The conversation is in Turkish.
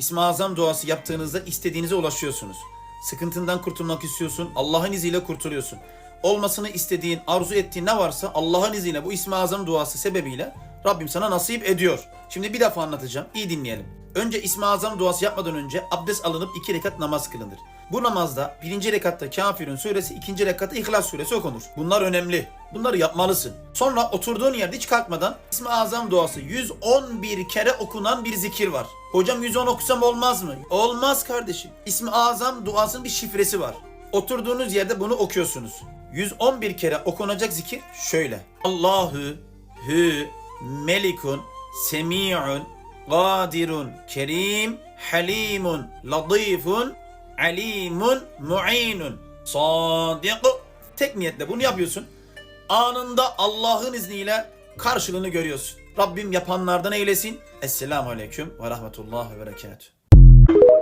İsmi Azam duası yaptığınızda istediğinize ulaşıyorsunuz. Sıkıntından kurtulmak istiyorsun. Allah'ın izniyle kurtuluyorsun. Olmasını istediğin, arzu ettiğin ne varsa Allah'ın izniyle bu İsmi Azam duası sebebiyle Rabbim sana nasip ediyor. Şimdi bir defa anlatacağım. İyi dinleyelim. Önce İsmi Azam duası yapmadan önce abdest alınıp iki rekat namaz kılınır. Bu namazda birinci rekatta Kafirun suresi, ikinci rekatta İhlas suresi okunur. Bunlar önemli. Bunları yapmalısın. Sonra oturduğun yerde hiç kalkmadan İsmi Azam duası 111 kere okunan bir zikir var. Hocam 110 okusam olmaz mı? Olmaz kardeşim. İsmi Azam duasının bir şifresi var. Oturduğunuz yerde bunu okuyorsunuz. 111 kere okunacak zikir şöyle. Allahu hü melikun semi'un qadirun kerim halimun latifun alimun mu'inun sadik tek niyetle bunu yapıyorsun. Anında Allah'ın izniyle karşılığını görüyorsun. Rabbim yapanlardan eylesin. Esselamu Aleyküm ve Rahmetullah ve Berekatuhu.